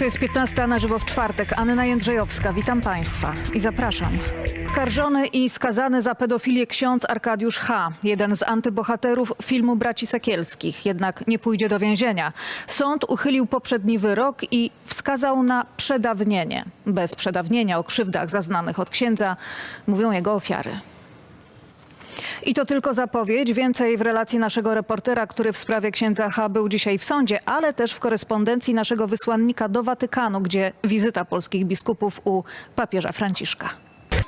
To jest 15 na żywo w czwartek. Anna Jędrzejowska, witam Państwa i zapraszam. Skarżony i skazany za pedofilię ksiądz Arkadiusz H., jeden z antybohaterów filmu Braci Sekielskich, jednak nie pójdzie do więzienia. Sąd uchylił poprzedni wyrok i wskazał na przedawnienie. Bez przedawnienia o krzywdach zaznanych od księdza mówią jego ofiary. I to tylko zapowiedź. Więcej w relacji naszego reportera, który w sprawie księdza H. był dzisiaj w sądzie, ale też w korespondencji naszego wysłannika do Watykanu, gdzie wizyta polskich biskupów u papieża Franciszka.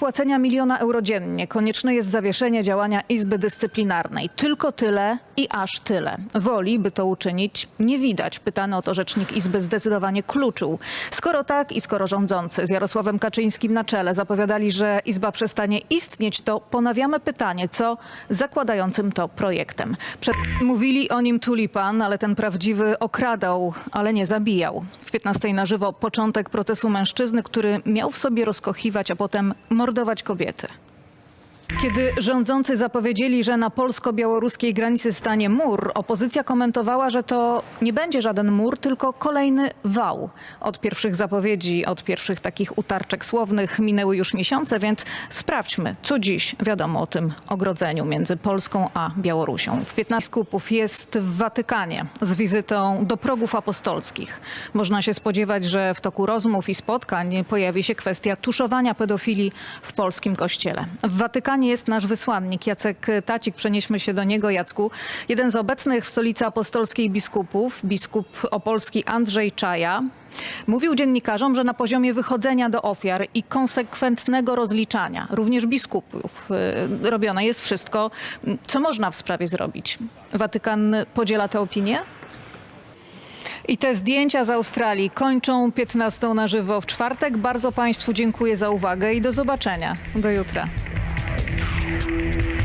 Płacenia miliona euro dziennie konieczne jest zawieszenie działania Izby Dyscyplinarnej. Tylko tyle i aż tyle. Woli, by to uczynić, nie widać. Pytany o to rzecznik Izby zdecydowanie kluczył. Skoro tak i skoro rządzący z Jarosławem Kaczyńskim na czele zapowiadali, że Izba przestanie istnieć, to ponawiamy pytanie, co zakładającym to projektem. Przed... Mówili o nim tulipan, ale ten prawdziwy okradał, ale nie zabijał. W 15 na żywo początek procesu mężczyzny, który miał w sobie rozkochiwać, a potem mordować kobiety. Kiedy rządzący zapowiedzieli, że na polsko-białoruskiej granicy stanie mur, opozycja komentowała, że to nie będzie żaden mur, tylko kolejny wał. Od pierwszych zapowiedzi, od pierwszych takich utarczek słownych minęły już miesiące, więc sprawdźmy, co dziś wiadomo o tym ogrodzeniu między Polską a Białorusią. W 15 skupów jest w Watykanie z wizytą do progów apostolskich. Można się spodziewać, że w toku rozmów i spotkań pojawi się kwestia tuszowania pedofilii w polskim kościele. W Watykanie jest nasz wysłannik Jacek Tacik. Przenieśmy się do niego, Jacku. Jeden z obecnych w stolicy apostolskiej biskupów, biskup opolski Andrzej Czaja, mówił dziennikarzom, że na poziomie wychodzenia do ofiar i konsekwentnego rozliczania, również biskupów, y, robione jest wszystko, co można w sprawie zrobić. Watykan podziela tę opinię? I te zdjęcia z Australii kończą 15 na żywo w czwartek. Bardzo Państwu dziękuję za uwagę i do zobaczenia. Do jutra. Bye.